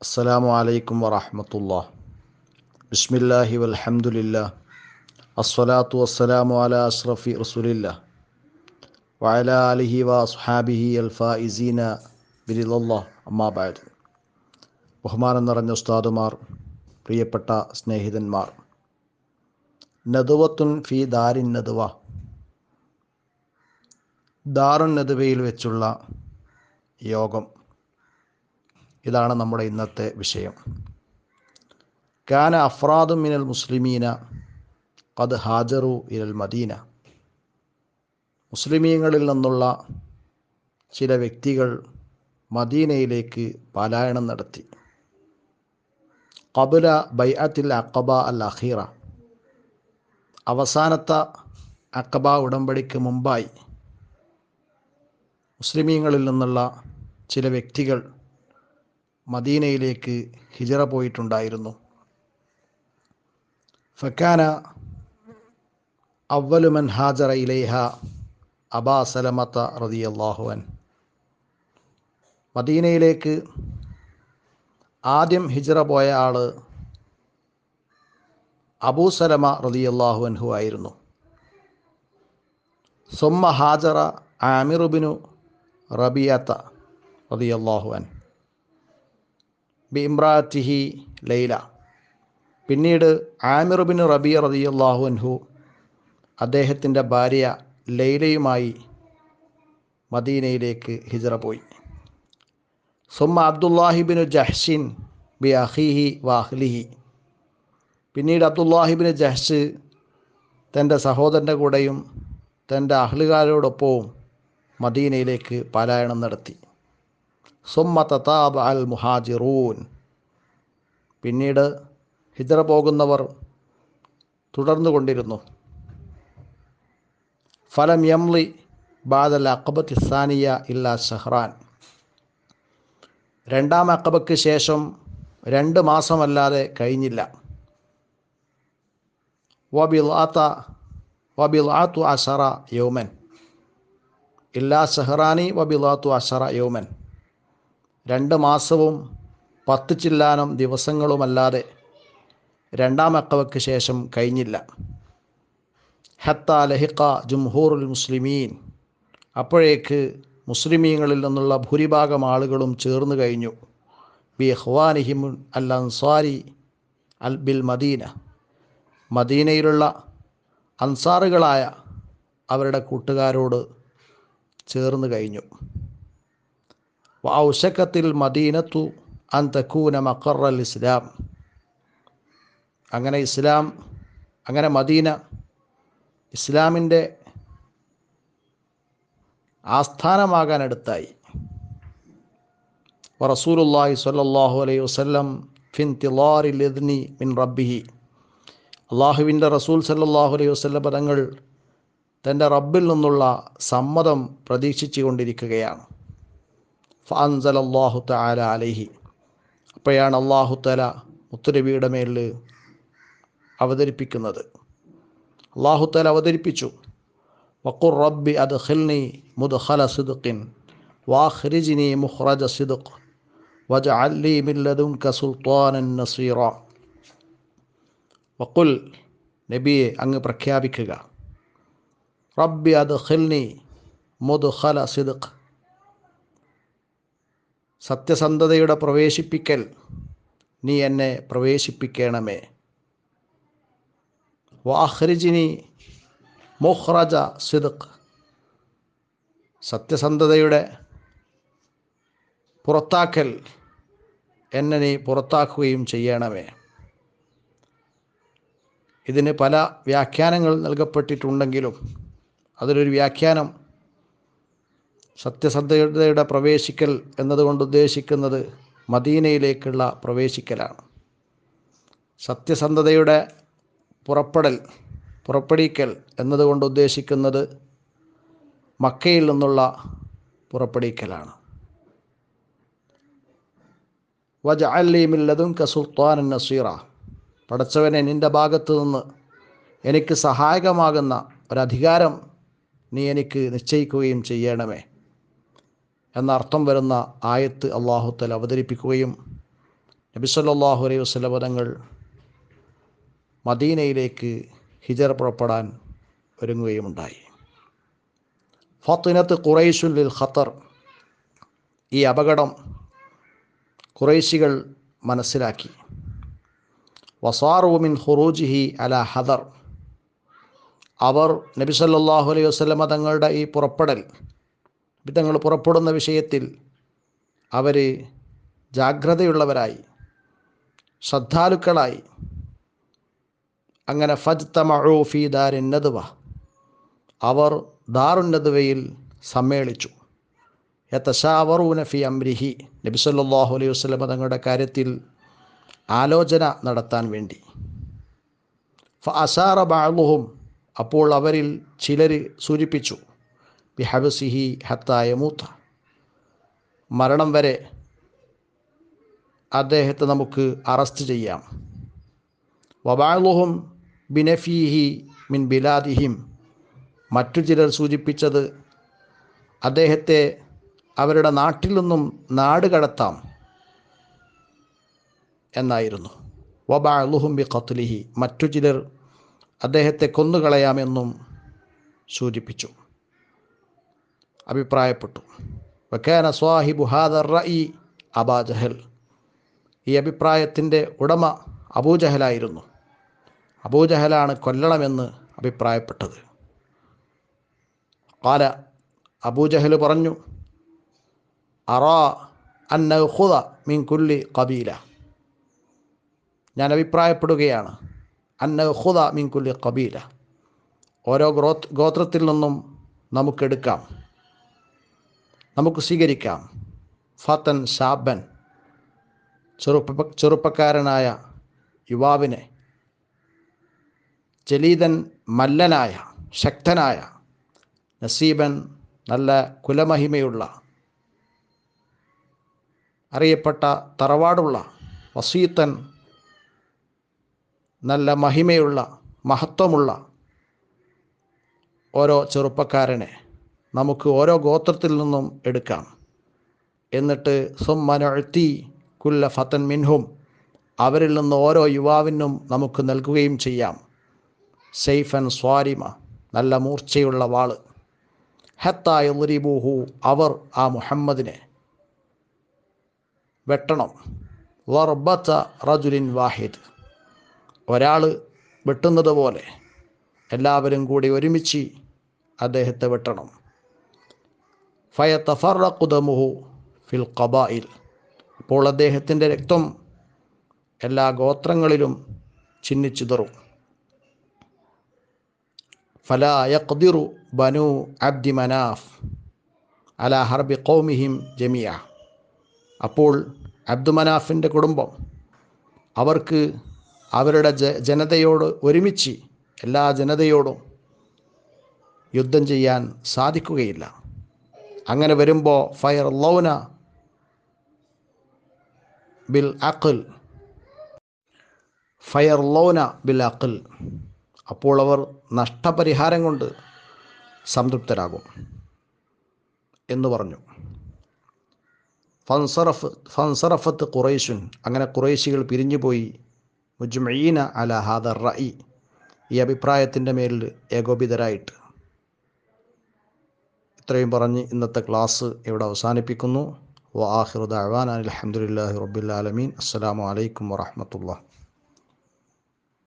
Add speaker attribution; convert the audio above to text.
Speaker 1: അസ്സലാമു അലൈക്കും വറഹമത്തുള്ള ബിസ്മില്ലാഹി വൽഹംദുലില്ലാ അസ്സലാത്തു വസ്സലാമു അല അഷ്റഫി റസൂലില്ല വഅല അലിഹി വ സുഹാബിഹി അൽഫായിസീന ബിരിലല്ലാ അമ്മാബാദ് ബഹുമാനം നിറഞ്ഞ ഉസ്താദുമാർ പ്രിയപ്പെട്ട സ്നേഹിതന്മാർ നദുവത്തുൻ ഫി ദാരിൻ നദുവ ദാറുൻ നദുവയിൽ വെച്ചുള്ള യോഗം ഇതാണ് നമ്മുടെ ഇന്നത്തെ വിഷയം. കാന അഫ്രാദു മിനൽ മുസ്ലിമീന കത് ഹാജറു ഇരൽ മദീന. മുസ്ലിമീങ്ങളിൽ നിന്നുള്ള ചില വ്യക്തികൾ മദീനയിലേക്ക് പലായനം നടത്തി. കബുല ബൈഅത്തിൽ അക്കബ അൽ അഖീറ. അവസാനത്തെ അക്കബ ഉടമ്പടിക്ക് മുമ്പായി മുസ്ലിമീങ്ങളിൽ നിന്നുള്ള ചില വ്യക്തികൾ മദീനയിലേക്ക് ഹിജറ പോയിട്ടുണ്ടായിരുന്നു. ഫക്കാന അവലുമൻ ഹാജറ ഇലൈഹ അബാ സലമത്ത റതി അള്ളാഹുവൻ മദീനയിലേക്ക് ആദ്യം ഹിജറ പോയ ആൾ അബൂ സലമ റതിയല്ലാഹു അൻഹു ആയിരുന്നു. സൊമ്മ ഹാജറ ആമിറുബിനു റബിയത്ത റതി ബി ഇമ്രാറ്റിഹി ലൈല. പിന്നീട് ആമിർ ആമിറുബിൻ റബി റതിയല്ലാഹു അൻഹു അദ്ദേഹത്തിന്റെ ഭാര്യ ലൈലയുമായി മദീനയിലേക്ക് ഹിജറ പോയി. സുമ അബ്ദുല്ലാഹിബിൻ ജഹ്ഷിൻ ബി അഹിഹി വാഹ്ലിഹി പിന്നീട് അബ്ദുല്ലാഹിബിന് ജഹ്ഷ് തന്റെ സഹോദരന്റെ കൂടെയും തന്റെ അഹ്ലുകാരോടൊപ്പവും മദീനയിലേക്ക് പലായനം നടത്തി. സുമ്മ തതാബ അൽ മുഹാജിറൂൻ പിന്നീട് ഹിജറ പോകുന്നവർ തുടർന്നു കൊണ്ടിരുന്നു ഫലം യംലി ബാദൽ അക്കബത്ത് സാനിയ ഇല്ല ഷഹ്റാൻ. രണ്ടാം അക്കബയ്ക്ക് ശേഷം രണ്ട് മാസമല്ലാതെ കഴിഞ്ഞില്ല. വബിലാത്ത വബിലാത്തു അഷറ യൗമൻ. ഇല്ലാ ഷഹ്റാനി ആത്തു അഷറ യൗമൻ. രണ്ട് മാസവും പത്ത് ചില്ലാനം ദിവസങ്ങളുമല്ലാതെ രണ്ടാം അക്കവയ്ക്ക് ശേഷം കഴിഞ്ഞില്ല. ഹത്ത ലഹിക്ക ജുംഹൂറുൽ മുസ്ലിമീൻ. അപ്പോഴേക്ക് മുസ്ലിമീങ്ങളിൽ നിന്നുള്ള ഭൂരിഭാഗം ആളുകളും ചേർന്ന് കഴിഞ്ഞു. ബി ഹ്വാനിഹിം അൽ അൻസാരി അൽ ബിൽ മദീന. മദീനയിലുള്ള അൻസാറുകളായ അവരുടെ കൂട്ടുകാരോട് ചേർന്ന് കഴിഞ്ഞു. ഔഷക്കത്തിൽ മദീനത്തു അന്തക്കൂന മക്കറൽ ഇസ്ലാം. അങ്ങനെ ഇസ്ലാം അങ്ങനെ മദീന ഇസ്ലാമിന്റെ ആസ്ഥാനമാകാൻ അടുത്തായി റസൂലുല്ലാഹി സ്വല്ലാഹു അലൈഹി വസ്ലം ഫിൻ തിലാറി ലിദ്നി മിൻ റബ്ബിഹി. അള്ളാഹുവിന്റെ റസൂൽ സല്ലാഹു അലൈഹി വസ്ലം പദങ്ങൾ തന്റെ റബ്ബിൽ നിന്നുള്ള സമ്മതം പ്രതീക്ഷിച്ചു കൊണ്ടിരിക്കുകയാണ്. ഫാൻസൽ അള്ളാഹു തആല അലൈഹി. അപ്പോഴാണ് അള്ളാഹു തല മുത്തുരബിയുടെ മേലിൽ അവതരിപ്പിക്കുന്നത്. അള്ളാഹു തല അവതരിപ്പിച്ചു. വക്കുർ റബ്ബി അദ്ഖിൽനി മുദ്ഖല സിദ്ഖിൻ വാഹ്രിജിനി സിദ്ഖ് വജഅൽ വജ മിൻ ലദുൻക സുൽത്താനൻ നസീറ. വക്കുൽ നബിയെ അങ്ങ് പ്രഖ്യാപിക്കുക. റബ്ബി അദ്ഖിൽനി മുദ്ഖല സിദ്ഖ് സത്യസന്ധതയുടെ പ്രവേശിപ്പിക്കൽ നീ എന്നെ പ്രവേശിപ്പിക്കണമേ. വാഹ്രിജിനി മൊഹ്റജ സിദുഖ്. സത്യസന്ധതയുടെ പുറത്താക്കൽ എന്നെ നീ പുറത്താക്കുകയും ചെയ്യണമേ. ഇതിന് പല വ്യാഖ്യാനങ്ങൾ നൽകപ്പെട്ടിട്ടുണ്ടെങ്കിലും അതിലൊരു വ്യാഖ്യാനം സത്യസന്ധതയുടെ പ്രവേശിക്കൽ എന്നതുകൊണ്ട് ഉദ്ദേശിക്കുന്നത് മദീനയിലേക്കുള്ള പ്രവേശിക്കലാണ്. സത്യസന്ധതയുടെ പുറപ്പെടൽ പുറപ്പെടിക്കൽ എന്നതുകൊണ്ട് ഉദ്ദേശിക്കുന്നത് മക്കയിൽ നിന്നുള്ള പുറപ്പെടിക്കലാണ് വജ അല്ലീമില്ലതും കസുൽത്താൻ നസീറ. പടച്ചവനെ നിന്റെ ഭാഗത്തു നിന്ന് എനിക്ക് സഹായകമാകുന്ന ഒരധികാരം നീ എനിക്ക് നിശ്ചയിക്കുകയും ചെയ്യണമേ. എന്ന അർത്ഥം വരുന്ന ആയത്ത് അള്ളാഹുത്തൽ അവതരിപ്പിക്കുകയും നബി സല്ലല്ലാഹു അലൈഹി വസ്ലവനങ്ങൾ മദീനയിലേക്ക് ഹിജർ പുറപ്പെടാൻ ഒരുങ്ങുകയുമുണ്ടായി. ഫത്തിനത്ത് ഖുറൈസുൽ ഖത്തർ. ഈ അപകടം ഖുറൈശികൾ മനസ്സിലാക്കി. വസാറുമിൻ ഹുറൂജിഹി അല ഹദർ. അവർ നബി സല്ലല്ലാഹു അലൈഹി വസല്ലമ തങ്ങളുടെ ഈ പുറപ്പെടൽ നബി തങ്ങൾ പുറപ്പെടുന്ന വിഷയത്തിൽ അവർ ജാഗ്രതയുള്ളവരായി ശ്രദ്ധാലുക്കളായി. അങ്ങനെ ഫജ് തമഴു ഫി ദാരിന്നതുവ അവർ ദാറുന്നതുവയിൽ സമ്മേളിച്ചു. യത്തശാവറൂന ഫി അംരിഹി. നബിസല്ലാഹു അലൈഹി വസല്ലമ തങ്ങളുടെ കാര്യത്തിൽ ആലോചന നടത്താൻ വേണ്ടി. ഫ അസാറ ബാളുഹും അപ്പോൾ അവരിൽ ചിലർ സൂചിപ്പിച്ചു. ബി ഹബസിഹി ഹത്തായ മൂത്ത മരണം വരെ അദ്ദേഹത്തെ നമുക്ക് അറസ്റ്റ് ചെയ്യാം. വബാലുഹും ബിനഫീഹി മിൻ ബിലാദിഹിം. മറ്റു ചിലർ സൂചിപ്പിച്ചത് അദ്ദേഹത്തെ അവരുടെ നാട്ടിൽ നിന്നും നാട് കടത്താം എന്നായിരുന്നു. വബാലുഹും ബി ഖത്ലിഹി മറ്റു ചിലർ അദ്ദേഹത്തെ കൊന്നുകളയാമെന്നും സൂചിപ്പിച്ചു. അഭിപ്രായപ്പെട്ടു. വക്കാന സ്വാഹിബു ഹാദർ റഇ അബാ ജഹൽ. ഈ അഭിപ്രായത്തിന്റെ ഉടമ അബൂജഹലായിരുന്നു അബൂജഹലാണ് കൊല്ലണമെന്ന് അഭിപ്രായപ്പെട്ടത്. കാല അബൂജഹൽ പറഞ്ഞു അറാ അന്നഹുദ മിൻ കുല്ലി കബീല ഞാൻ അഭിപ്രായപ്പെടുകയാണ് അന്നഹുദ മിൻ കുല്ലി കബീല ഓരോ ഗോത്രത്തിൽ നിന്നും നമുക്കെടുക്കാം നമുക്ക് സ്വീകരിക്കാം. ഫത്തൻ ഷാബൻ ചെറുപ്പ ചെറുപ്പക്കാരനായ യുവാവിനെ. ജലീതൻ മല്ലനായ ശക്തനായ നസീബൻ നല്ല കുലമഹിമയുള്ള അറിയപ്പെട്ട തറവാടുള്ള വസീത്തൻ നല്ല മഹിമയുള്ള മഹത്വമുള്ള ഓരോ ചെറുപ്പക്കാരനെ. നമുക്ക് ഓരോ ഗോത്രത്തിൽ നിന്നും എടുക്കാം. എന്നിട്ട് സുമ്മനഴ്ത്തി കുല്ല ഫത്തൻ മിൻഹും. അവരിൽ നിന്ന് ഓരോ യുവാവിനും നമുക്ക് നൽകുകയും ചെയ്യാം. സെയ്ഫൻ സ്വാരിമ നല്ല മൂർച്ചയുള്ള വാൾ. ഹത്തായ ഉറിബൂഹു അവർ ആ മുഹമ്മദിനെ വെട്ടണം. വർബത്ത റജുലിൻ വാഹിദ്. ഒരാൾ വെട്ടുന്നത് പോലെ എല്ലാവരും കൂടി ഒരുമിച്ച് അദ്ദേഹത്തെ വെട്ടണം. ഫയത്തഫറഖുദമുഹു ഫിൽ കബായിൽ അപ്പോൾ അദ്ദേഹത്തിന്റെ രക്തം എല്ലാ ഗോത്രങ്ങളിലും ചിന്നിച്ചിതറും ഫല യഖ്ദിറു ബനു അബ്ദി മനാഫ് അല ഹർബി കൗമിഹിം ജമിയ അപ്പോൾ അബ്ദു മനാഫിന്റെ കുടുംബം അവർക്ക് അവരുടെ ജ ജനതയോട് ഒരുമിച്ച് എല്ലാ ജനതയോടും യുദ്ധം ചെയ്യാൻ സാധിക്കുകയില്ല. അങ്ങനെ വരുമ്പോൾ ഫയർ ലൗന ബിൽ അഖിൽ. ഫയർ ലൗന ബിൽ അഖിൽ. അപ്പോൾ അവർ നഷ്ടപരിഹാരം കൊണ്ട് സംതൃപ്തരാകും എന്ന് പറഞ്ഞു. ഫൻസറഫ് ഫൻസറഫത്ത് ഖുറൈശുൻ. അങ്ങനെ ഖുറൈശികൾ പിരിഞ്ഞുപോയി. മുജ്മീന അല ഹാദർ റഈ ഈ അഭിപ്രായത്തിന്റെ മേലിൽ ഏകോപിതരായിട്ട് ഇത്രയും പറഞ്ഞ് ഇന്നത്തെ ക്ലാസ് ഇവിടെ അവസാനിപ്പിക്കുന്നു. വ അഹ്വാൻ അലഹമുല്ലാഹി റബ്ബുലാലമീൻ അസ്സാം വലൈക്കും വാഹമത്തുള്ള